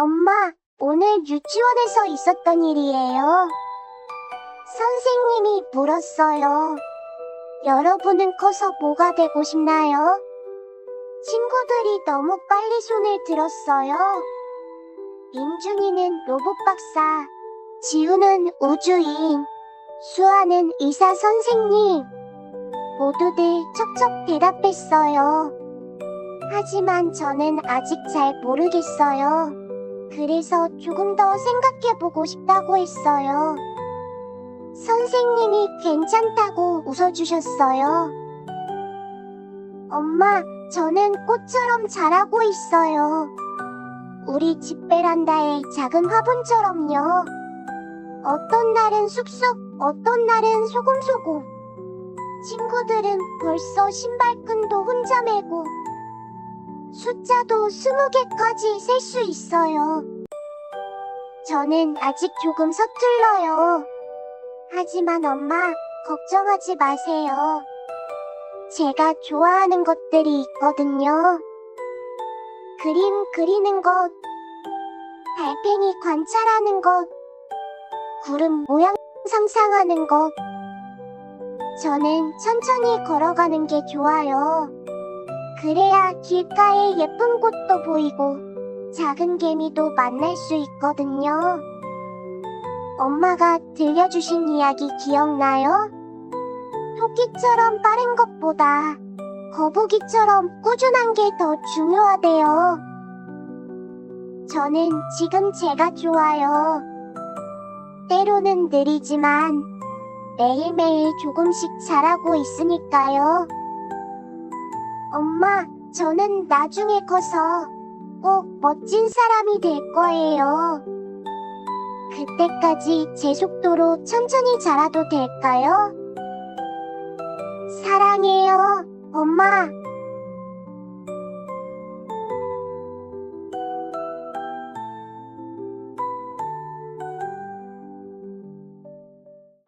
엄마, 오늘 유치원에서 있었던 일이에요. 선생님이 물었어요. 여러분은 커서 뭐가 되고 싶나요? 친구들이 너무 빨리 손을 들었어요. 민준이는 로봇 박사, 지우는 우주인, 수아는 의사 선생님. 모두들 척척 대답했어요. 하지만 저는 아직 잘 모르겠어요. 그래서 조금 더 생각해보고 싶다고 했어요. 선생님이 괜찮다고 웃어주셨어요. 엄마, 저는 꽃처럼 자라고 있어요. 우리 집 베란다의 작은 화분처럼요. 어떤 날은 쑥쑥, 어떤 날은 소금소금. 친구들은 벌써 신발끈도 혼자 매고 숫자도 스무 개까지 셀 수 있어요. 저는 아직 조금 서툴러요. 하지만 엄마, 걱정하지 마세요. 제가 좋아하는 것들이 있거든요. 그림 그리는 것, 달팽이 관찰하는 것, 구름 모양 상상하는 것. 저는 천천히 걸어가는 게 좋아요. 그래야 길가에 예쁜 곳도 보이고 작은 개미도 만날 수 있거든요. 엄마가 들려주신 이야기 기억나요? 토끼처럼 빠른 것보다 거북이처럼 꾸준한 게 더 중요하대요. 저는 지금 제가 좋아요. 때로는 느리지만 매일매일 조금씩 잘하고 있으니까요. 엄마, 저는 나중에 커서 꼭 멋진 사람이 될 거예요. 그때까지 제 속도로 천천히 자라도 될까요? 사랑해요, 엄마.